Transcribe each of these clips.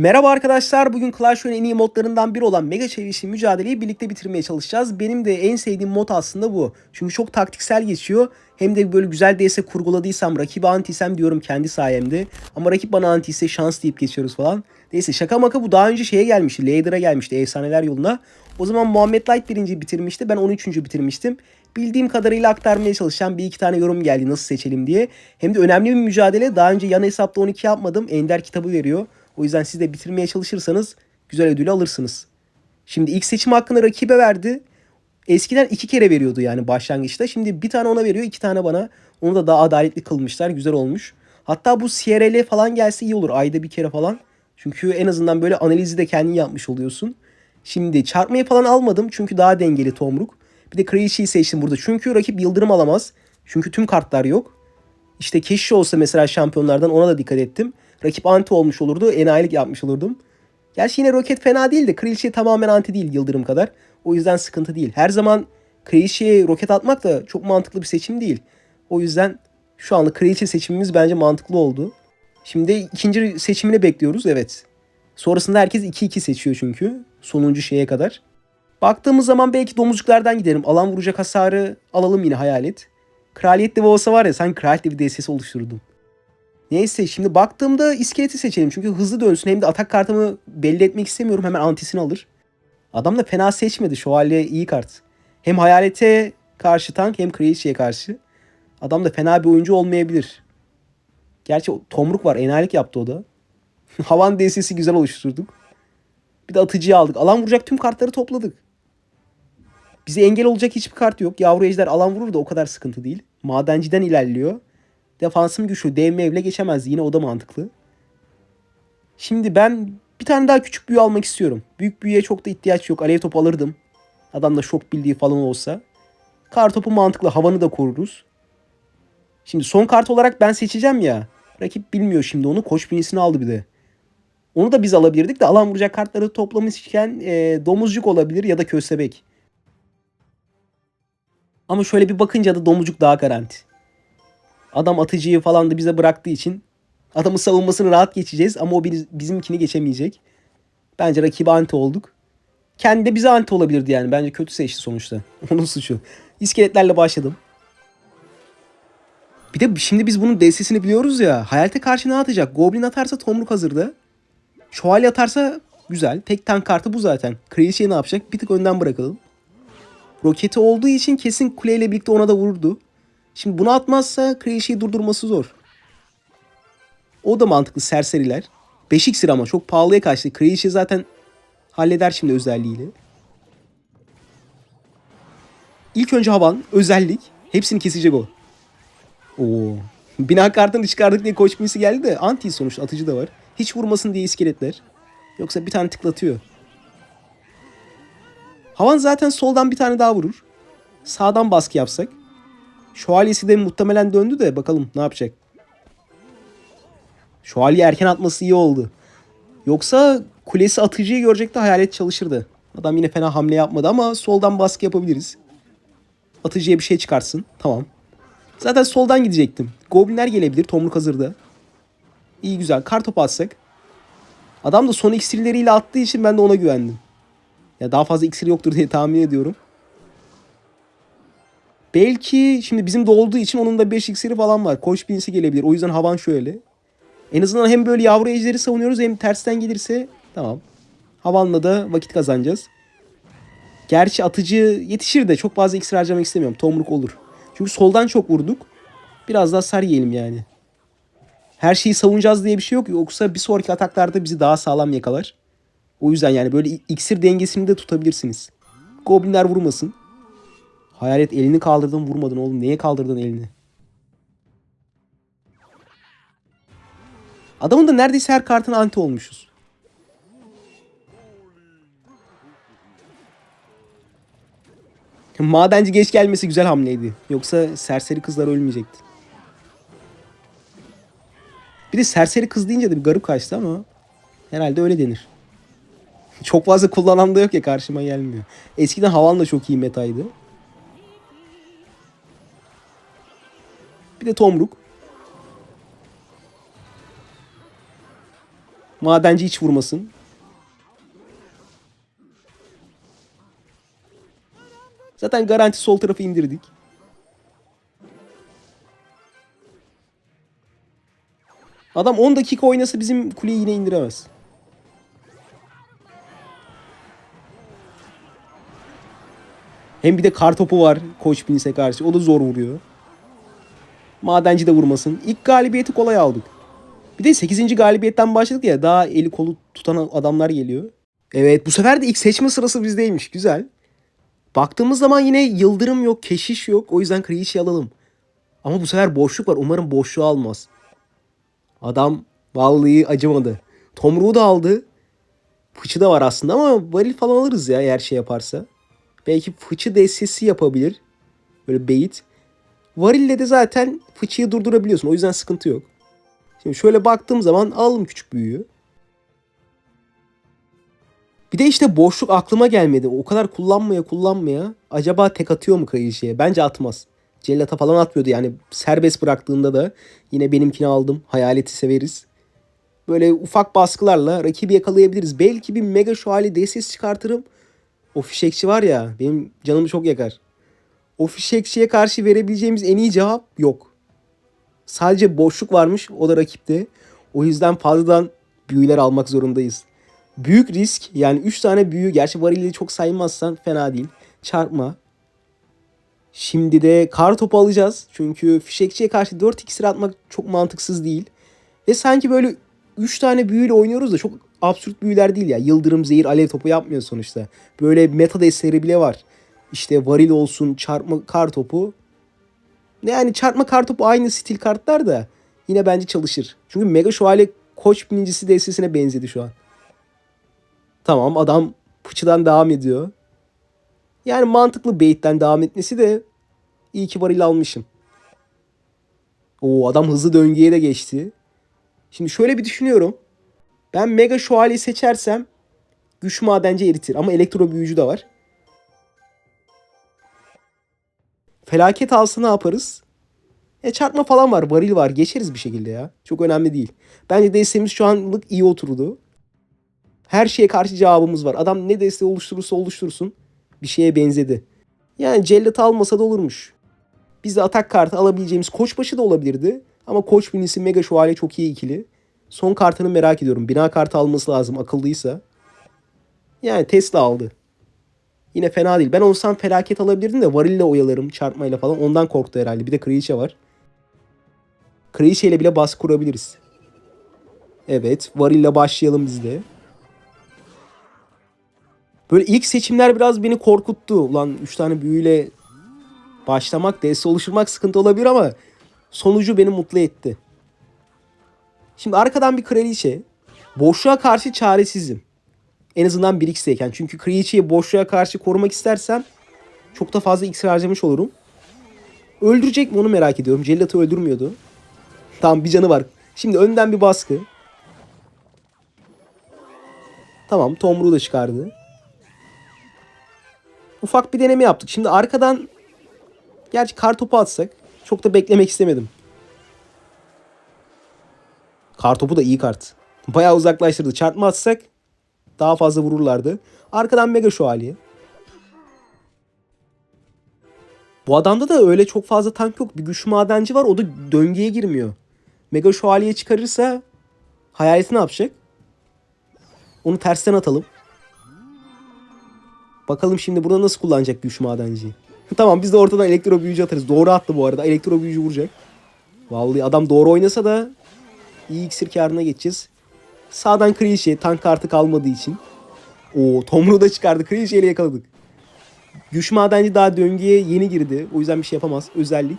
Merhaba arkadaşlar. Bugün Clash Royale'in en iyi modlarından biri olan Mega Çevişi mücadeleyi birlikte bitirmeye çalışacağız. Benim de en sevdiğim mod aslında bu. Çünkü çok taktiksel geçiyor. Hem de böyle güzel DS kurguladıysam, rakibi antiysem diyorum kendi sayemde. Ama rakip bana anti ise şans deyip geçiyoruz falan. Neyse şaka maka bu daha önce şeye gelmişti. Lader'a gelmişti Efsaneler yoluna. O zaman Muhammed Light birinci bitirmişti. Ben 13. bitirmiştim. Bildiğim kadarıyla aktarmaya çalışan bir iki tane yorum geldi nasıl seçelim diye. Hem de önemli bir mücadele. Daha önce yan hesapta 12 yapmadım. Ender kitabı veriyor. O yüzden siz de bitirmeye çalışırsanız güzel ödülü alırsınız. Şimdi ilk seçim hakkını rakibe verdi. Eskiden iki kere veriyordu yani başlangıçta. Şimdi bir tane ona veriyor, iki tane bana. Onu da daha adaletli kılmışlar. Güzel olmuş. Hatta bu CRL falan gelse iyi olur. Ayda bir kere falan. Çünkü en azından böyle analizi de kendin yapmış oluyorsun. Şimdi çarpmayı falan almadım. Çünkü daha dengeli Tomruk. Bir de Kraliçe'yi seçtim burada. Çünkü rakip yıldırım alamaz. Çünkü tüm kartlar yok. İşte keşke olsa mesela şampiyonlardan ona da dikkat ettim. Rakip anti olmuş olurdu. Enayilik yapmış olurdum. Gerçi yine roket fena değil de Kraliçe tamamen anti değil Yıldırım kadar. O yüzden sıkıntı değil. Her zaman Kraliçe'ye roket atmak da çok mantıklı bir seçim değil. O yüzden şu anlık Kraliçe seçimimiz bence mantıklı oldu. Şimdi ikinci seçimini bekliyoruz evet. Sonrasında herkes 2-2 seçiyor çünkü. Sonuncu şeye kadar. Baktığımız zaman belki domuzcuklardan gidelim. Alan vuracak hasarı alalım yine hayalet. Kraliyet devi olsa var ya sanki kraliyet devi DSS oluşturdum. Neyse şimdi baktığımda iskeleti seçelim. Çünkü hızlı dönsün hem de atak kartımı belli etmek istemiyorum. Hemen antisini alır. Adam da fena seçmedi. Şövalye iyi kart. Hem hayalete karşı tank hem kraliçeye karşı. Adam da fena bir oyuncu olmayabilir. Gerçi tomruk var. Enayilik yaptı o da. Havan DS'si güzel oluşturduk. Bir de atıcıyı aldık. Alan vuracak tüm kartları topladık. Bize engel olacak hiçbir kart yok. Yavru ejder alan vurur da o kadar sıkıntı değil. Madenciden ilerliyor. Defansım güçlü. DMV ile geçemez. Yine o da mantıklı. Şimdi ben bir tane daha küçük büyü almak istiyorum. Büyük büyüye çok da ihtiyaç yok. Alev topu alırdım. Adamda şok bildiği falan olsa. Kar topu mantıklı. Havanı da koruruz. Şimdi son kart olarak ben seçeceğim ya. Rakip bilmiyor şimdi onu. Koç binisini aldı bir de. Onu da biz alabilirdik de alan vuracak kartları toplamışken e, domuzcuk olabilir ya da köstebek. Ama şöyle bir bakınca da domuzcuk daha garanti. Adam atıcıyı falan da bize bıraktığı için adamın savunmasını rahat geçeceğiz ama o bizimkini geçemeyecek. Bence rakibi anti olduk. Kendi de bize anti olabilirdi yani. Bence kötü seçti sonuçta. Onun suçu. İskeletlerle başladım. Bir de şimdi biz bunun DS'sini biliyoruz ya. Hayalete karşı ne atacak? Goblin atarsa tomruk hazırda. Şövalye atarsa güzel. Tek tank kartı bu zaten. Kraliçeyi ne yapacak? Bir tık önden bırakalım. Roketi olduğu için kesin kuleyle birlikte ona da vururdu. Şimdi bunu atmazsa Kraliçeyi durdurması zor. O da mantıklı serseriler. 5 iksir ama çok pahalıya kaçtı. Kraliçe zaten halleder şimdi özelliğiyle. İlk önce havan, özellik. Hepsini kesecek o. Oo. Bina kartını çıkardık diye koç birisi geldi de anti sonuçta atıcı da var. Hiç vurmasın diye iskeletler. Yoksa bir tane tıklatıyor. Havan zaten soldan bir tane daha vurur. Sağdan baskı yapsak. Şövalyesi de muhtemelen döndü de bakalım ne yapacak. Şövalye erken atması iyi oldu. Yoksa kulesi atıcıyı görecekti hayalet çalışırdı. Adam yine fena hamle yapmadı ama soldan baskı yapabiliriz. Atıcıya bir şey çıkarsın. Tamam. Zaten soldan gidecektim. Goblinler gelebilir. Tomruk hazırda. İyi güzel. Kar topu atsak. Adam da son iksirleriyle attığı için ben de ona güvendim. Ya daha fazla iksir yoktur diye tahmin ediyorum. Belki şimdi bizim de olduğu için onun da 5 iksiri falan var. Koç binisi gelebilir. O yüzden havan şöyle. En azından hem böyle yavru ejderi savunuyoruz hem tersten gelirse tamam. Havanla da vakit kazanacağız. Gerçi atıcı yetişir de çok fazla iksir harcamak istemiyorum. Tomruk olur. Çünkü soldan çok vurduk. Biraz daha sar yiyelim yani. Her şeyi savunacağız diye bir şey yok. Yoksa bir sonraki ataklarda bizi daha sağlam yakalar. O yüzden yani böyle iksir dengesini de tutabilirsiniz. Goblinler vurmasın. Hayalet elini kaldırdın vurmadın oğlum. Neye kaldırdın elini? Adamın da neredeyse her kartına anti olmuşuz. Madenci geç gelmesi güzel hamleydi. Yoksa serseri kızlar ölmeyecekti. Bir de serseri kız deyince de bir garip kaçtı ama herhalde öyle denir. Çok fazla kullanan da yok ya karşıma gelmiyor. Eskiden havan da çok iyi metaydı. Bir de tomruk. Madenci hiç vurmasın. Zaten garanti sol tarafı indirdik. Adam 10 dakika oynasa bizim kuleyi yine indiremez. Hem bir de kar topu var Koç Binis'e karşı. O da zor vuruyor. Madenci de vurmasın. İlk galibiyeti kolay aldık. Bir de 8. galibiyetten başladık ya. Daha eli kolu tutan adamlar geliyor. Evet bu sefer de ilk seçme sırası bizdeymiş. Güzel. Baktığımız zaman yine yıldırım yok, keşiş yok. O yüzden Kraliçe'yi alalım. Ama bu sefer boşluk var. Umarım boşluğu almaz. Adam vallahi acımadı. Tomruğu da aldı. Fıçı da var aslında ama varil falan alırız ya eğer şey yaparsa. Belki fıçı destesi yapabilir. Böyle beyit. Varille de zaten fıçıyı durdurabiliyorsun. O yüzden sıkıntı yok. Şimdi şöyle baktığım zaman alalım küçük büyüğü. Bir de işte boşluk aklıma gelmedi. O kadar kullanmaya kullanmaya. Acaba tek atıyor mu Kraliçe'ye? Bence atmaz. Cellata falan atmıyordu yani. Serbest bıraktığında da yine benimkini aldım. Hayaleti severiz. Böyle ufak baskılarla rakibi yakalayabiliriz. Belki bir mega şövalye DSS çıkartırım. O fişekçi var ya benim canımı çok yakar. O fişekçiye karşı verebileceğimiz en iyi cevap yok. Sadece boşluk varmış o da rakipte. O yüzden fazladan büyüler almak zorundayız. Büyük risk yani 3 tane büyü gerçi varili çok saymazsan fena değil. Çarpma. Şimdi de kar topu alacağız. Çünkü fişekçiye karşı 4 iksir atmak çok mantıksız değil. Ve sanki böyle 3 tane büyüyle oynuyoruz da çok absürt büyüler değil ya. Yıldırım, zehir, alev topu yapmıyor sonuçta. Böyle meta destleri bile var. İşte varil olsun, çarpma kar topu. Yani çarpma kar topu aynı stil kartlar da yine bence çalışır. Çünkü Mega Şövalye Koç binincisi destesine benzedi şu an. Tamam adam fıçıdan devam ediyor. Yani mantıklı bait'ten devam etmesi de iyi ki varil almışım. O adam hızlı döngüye de geçti. Şimdi şöyle bir düşünüyorum. Ben Mega Şövalye seçersem güç madenci eritir ama elektro büyücü de var. Felaket alsa ne yaparız? E çarpma falan var, varil var. Geçeriz bir şekilde ya. Çok önemli değil. Bence destemiz şu anlık iyi oturdu. Her şeye karşı cevabımız var. Adam ne desteği oluşturursa oluştursun bir şeye benzedi. Yani cellat almasa da olurmuş. Biz de atak kartı alabileceğimiz koçbaşı da olabilirdi. Ama koç binisi mega şövalye çok iyi ikili. Son kartını merak ediyorum. Bina kartı alması lazım akıllıysa. Yani Tesla aldı. Yine fena değil. Ben olsam felaket alabilirdim de varille oyalarım çarpmayla falan. Ondan korktu herhalde. Bir de Kraliçe var. Kraliçe ile bile baskı kurabiliriz. Evet. Varille başlayalım biz de. Böyle ilk seçimler biraz beni korkuttu. Ulan 3 tane büyüyle başlamak, DS oluşturmak sıkıntı olabilir ama sonucu beni mutlu etti. Şimdi arkadan bir kraliçe. Boşluğa karşı çaresizim. En azından 1x'teyken. Çünkü kraliçeyi boşluğa karşı korumak istersem çok da fazla x harcamış olurum. Öldürecek mi onu merak ediyorum. Cellat'ı öldürmüyordu. Tamam bir canı var. Şimdi önden bir baskı. Tamam Tomruğu da çıkardı. Ufak bir deneme yaptık. Şimdi arkadan gerçi kar topu atsak çok da beklemek istemedim. Kar topu da iyi kart. Bayağı uzaklaştırdı. Çarpma atsak daha fazla vururlardı. Arkadan mega şövalye. Bu adamda da öyle çok fazla tank yok. Bir güçlü madenci var. O da döngüye girmiyor. Mega şövalye çıkarırsa hayaleti ne yapacak? Onu tersten atalım. Bakalım şimdi burada nasıl kullanacak güç madenciyi. tamam biz de ortadan elektro büyücü atarız. Doğru attı bu arada. Elektro büyücü vuracak. Vallahi adam doğru oynasa da iyi iksir karına geçeceğiz. Sağdan Kraliçe tank kartı kalmadığı için. O Tomruğu da çıkardı. Kraliçe ile yakaladık. Güç madenci daha döngüye yeni girdi. O yüzden bir şey yapamaz. Özellik.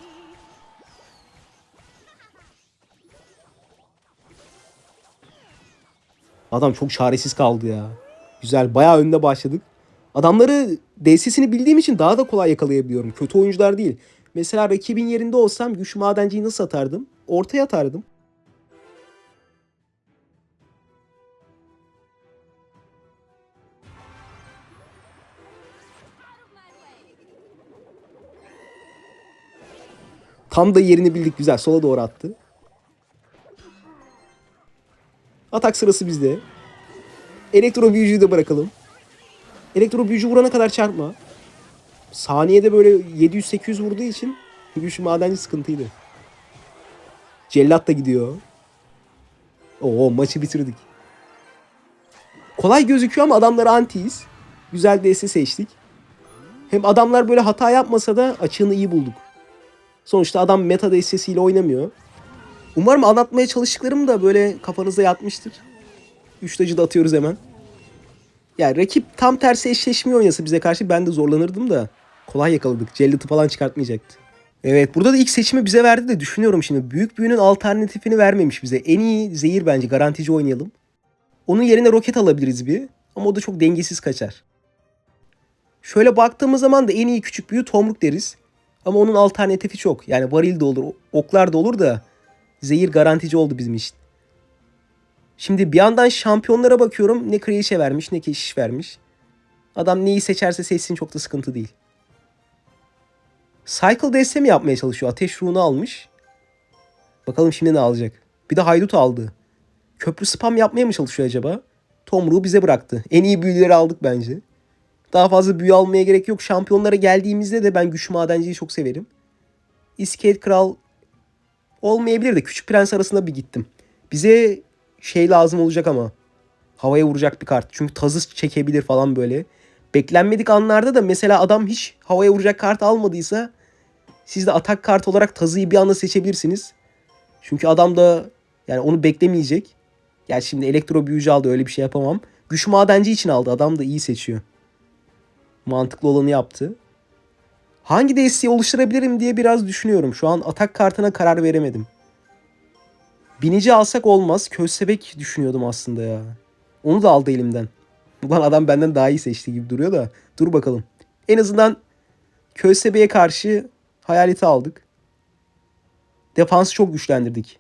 Adam çok çaresiz kaldı ya. Güzel. Bayağı önde başladık. Adamları DS'sini bildiğim için daha da kolay yakalayabiliyorum. Kötü oyuncular değil. Mesela rakibin yerinde olsam güç madenciyi nasıl atardım? Ortaya atardım. Tam da yerini bildik güzel. Sola doğru attı. atak sırası bizde. Elektro büyücüyü de bırakalım. Elektro büyücü vurana kadar çarpma. Saniyede böyle 700-800 vurduğu için güçlü madenci sıkıntıydı. Cellat da gidiyor. Oo maçı bitirdik. Kolay gözüküyor ama adamlara antiyiz. Güzel DS seçtik. Hem adamlar böyle hata yapmasa da açığını iyi bulduk. Sonuçta adam meta DS'siyle oynamıyor. Umarım anlatmaya çalıştıklarım da böyle kafanıza yatmıştır. Üç tacı da atıyoruz hemen. Yani rakip tam tersi eşleşmiyor oynasa bize karşı ben de zorlanırdım da. Kolay yakaladık. Cellat'ı falan çıkartmayacaktı. Evet burada da ilk seçimi bize verdi de düşünüyorum şimdi. Büyük büyünün alternatifini vermemiş bize. En iyi zehir bence garantici oynayalım. Onun yerine roket alabiliriz bir. Ama o da çok dengesiz kaçar. Şöyle baktığımız zaman da en iyi küçük büyü tomruk deriz. Ama onun alternatifi çok. Yani varil de olur, oklar da olur da zehir garantici oldu bizim için. Şimdi bir yandan şampiyonlara bakıyorum. Ne kraliçe vermiş ne keşiş vermiş. Adam neyi seçerse seçsin çok da sıkıntı değil. Cycle deste mi yapmaya çalışıyor? Ateş ruhunu almış. Bakalım şimdi ne alacak? Bir de haydut aldı. Köprü spam yapmaya mı çalışıyor acaba? Tomruğu bize bıraktı. En iyi büyüleri aldık bence. Daha fazla büyü almaya gerek yok. Şampiyonlara geldiğimizde de ben güçlü madenciyi çok severim. İskelet Kral olmayabilir de Küçük Prens arasında bir gittim. Bize şey lazım olacak ama. Havaya vuracak bir kart. Çünkü tazı çekebilir falan böyle. Beklenmedik anlarda da mesela adam hiç havaya vuracak kart almadıysa siz de atak kartı olarak tazıyı bir anda seçebilirsiniz. Çünkü adam da yani onu beklemeyecek. Gerçi şimdi elektro büyücü aldı öyle bir şey yapamam. Güç madenci için aldı. Adam da iyi seçiyor. Mantıklı olanı yaptı. Hangi desteği oluşturabilirim diye biraz düşünüyorum. Şu an atak kartına karar veremedim. Binici alsak olmaz. Köstebek düşünüyordum aslında ya. Onu da aldı elimden. Ulan adam benden daha iyi seçti gibi duruyor da. Dur bakalım. En azından Köstebeğe karşı hayaleti aldık. Defansı çok güçlendirdik.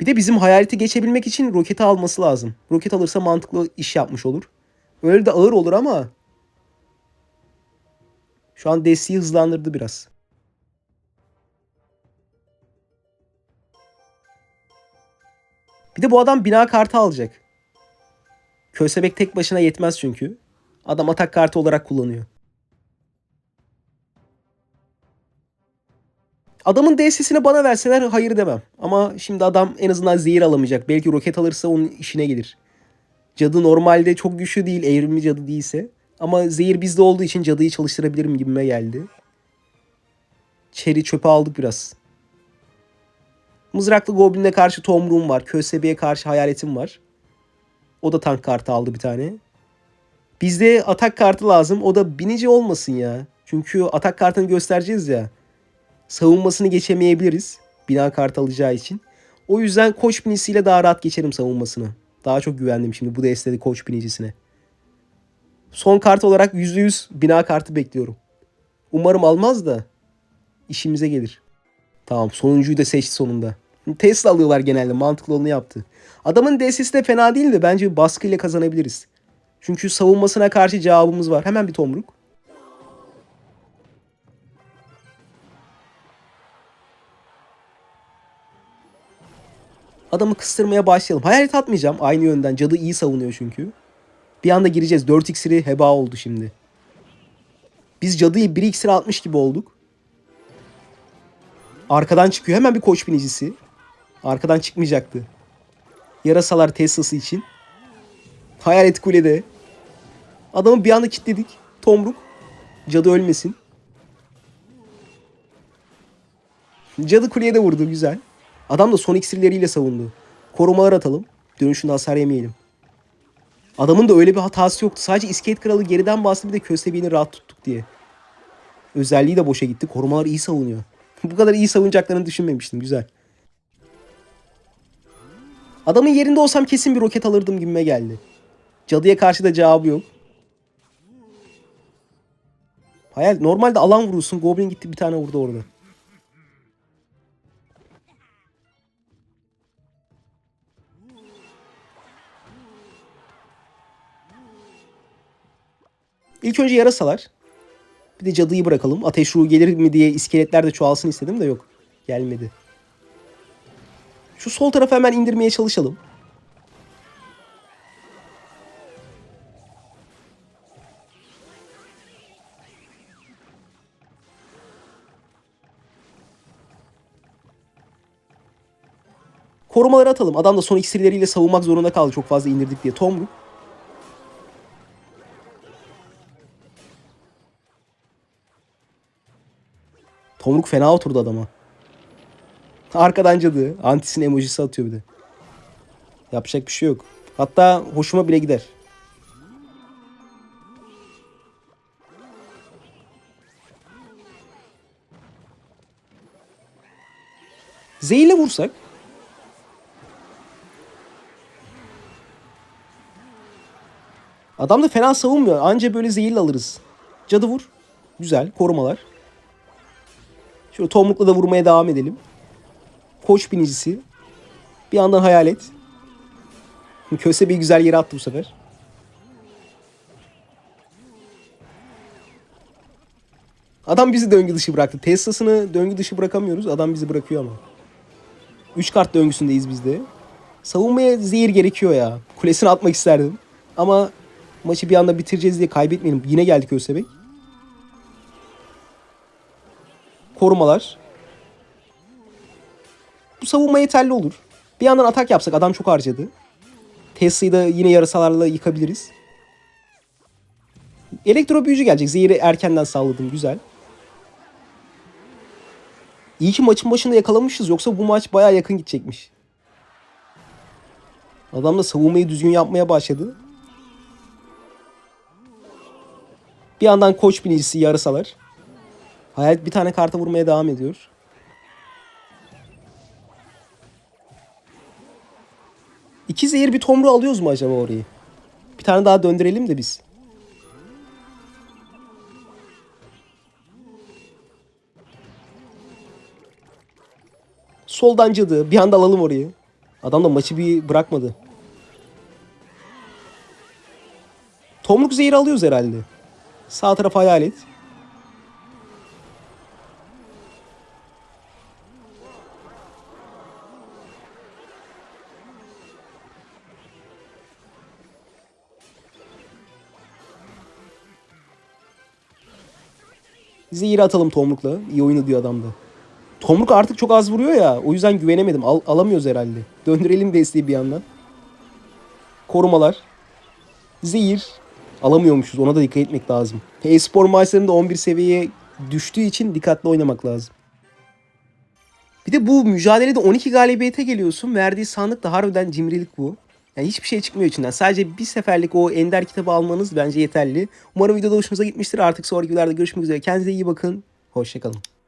Bir de bizim hayaleti geçebilmek için roketi alması lazım. Roket alırsa mantıklı iş yapmış olur. Öyle de ağır olur ama şu an desteği hızlandırdı biraz. Bir de bu adam bina kartı alacak. Kösebek tek başına yetmez çünkü. Adam atak kartı olarak kullanıyor. Adamın DS'sini bana verseler hayır demem. Ama şimdi adam en azından zehir alamayacak. Belki roket alırsa onun işine gelir. Cadı normalde çok güçlü değil evrimli cadı değilse. Ama zehir bizde olduğu için cadıyı çalıştırabilirim gibime geldi. Çeri çöpe aldık biraz. Mızraklı Goblin'e karşı Tomruğum var. Kösebe'ye karşı Hayaletim var. O da tank kartı aldı bir tane. Bizde atak kartı lazım. O da binici olmasın ya. Çünkü atak kartını göstereceğiz ya. Savunmasını geçemeyebiliriz. Bina kartı alacağı için. O yüzden koç binicisiyle daha rahat geçerim savunmasını. Daha çok güvendim şimdi bu destede koç binicisine. Son kart olarak %100 bina kartı bekliyorum. Umarım almaz da işimize gelir. Tamam sonuncuyu da seçti sonunda. Tesla alıyorlar genelde mantıklı olanı yaptı. Adamın DS'si de fena değil de bence baskıyla kazanabiliriz. Çünkü savunmasına karşı cevabımız var. Hemen bir tomruk. Adamı kıstırmaya başlayalım. Hayalet atmayacağım aynı yönden. Cadı iyi savunuyor çünkü. Bir anda gireceğiz. 4 iksiri heba oldu şimdi. Biz cadıyı 1 iksir atmış gibi olduk. Arkadan çıkıyor. Hemen bir koç binicisi. Arkadan çıkmayacaktı. Yarasalar Tesla'sı için. Hayalet kulede. Adamı bir anda kilitledik. Tomruk. Cadı ölmesin. Cadı kuleye de vurdu. Güzel. Adam da son iksirleriyle savundu. Korumalar atalım. Dönüşünde hasar yemeyelim. Adamın da öyle bir hatası yoktu. Sadece iskelet kralı geriden bastı bir de köstebeğini rahat tuttuk diye. Özelliği de boşa gitti. Korumalar iyi savunuyor. Bu kadar iyi savunacaklarını düşünmemiştim. Güzel. Adamın yerinde olsam kesin bir roket alırdım gibime geldi. Cadıya karşı da cevabı yok. Hayal normalde alan vurursun. Goblin gitti bir tane vurdu orada. İlk önce yarasalar. Bir de cadıyı bırakalım. Ateş ruhu gelir mi diye iskeletler de çoğalsın istedim de yok. Gelmedi. Şu sol tarafı hemen indirmeye çalışalım. Korumaları atalım. Adam da son iksirleriyle savunmak zorunda kaldı çok fazla indirdik diye. Tomruk Tomruk fena oturdu adama. Arkadan cadı. Antis'in emojisi atıyor bir de. Yapacak bir şey yok. Hatta hoşuma bile gider. Zehirle vursak. Adam da fena savunmuyor. Anca böyle zehirle alırız. Cadı vur. Güzel. Korumalar. Şöyle tomrukla da vurmaya devam edelim. Koç binicisi. Bir yandan hayalet. Köse bir güzel yere attı bu sefer. Adam bizi döngü dışı bıraktı. Tesla'sını döngü dışı bırakamıyoruz. Adam bizi bırakıyor ama. 3 kart döngüsündeyiz biz de. Savunmaya zehir gerekiyor ya. Kulesini atmak isterdim. Ama maçı bir anda bitireceğiz diye kaybetmeyelim. Yine geldik Köstebek. Korumalar. Bu savunma yeterli olur. Bir yandan atak yapsak adam çok harcadı. Tesla'yı da yine yarasalarla yıkabiliriz. Elektro büyücü gelecek. Zehiri erkenden salladım. Güzel. İyi ki maçın başında yakalamışız. Yoksa bu maç baya yakın gidecekmiş. Adam da savunmayı düzgün yapmaya başladı. Bir yandan koç binicisi yarısalar. Hayalet bir tane karta vurmaya devam ediyor. İki zehir bir tomru alıyoruz mu acaba orayı? Bir tane daha döndürelim de biz. Soldan cadı. Bir anda alalım orayı. Adam da maçı bir bırakmadı. Tomruk zehir alıyoruz herhalde. Sağ taraf hayalet. Zehiri atalım Tomruk'la. İyi oyunu diyor adam da. Tomruk artık çok az vuruyor ya. O yüzden güvenemedim. Al, alamıyoruz herhalde. Döndürelim desteği bir yandan. Korumalar. Zehir. Alamıyormuşuz. Ona da dikkat etmek lazım. E-spor maçlarında 11 seviyeye düştüğü için dikkatli oynamak lazım. Bir de bu mücadelede 12 galibiyete geliyorsun. Verdiği sandık da harbiden cimrilik bu. Yani hiçbir şey çıkmıyor içinden. Sadece bir seferlik o ender kitabı almanız bence yeterli. Umarım videoda hoşunuza gitmiştir. Artık sonraki videolarda görüşmek üzere. Kendinize iyi bakın. Hoşçakalın.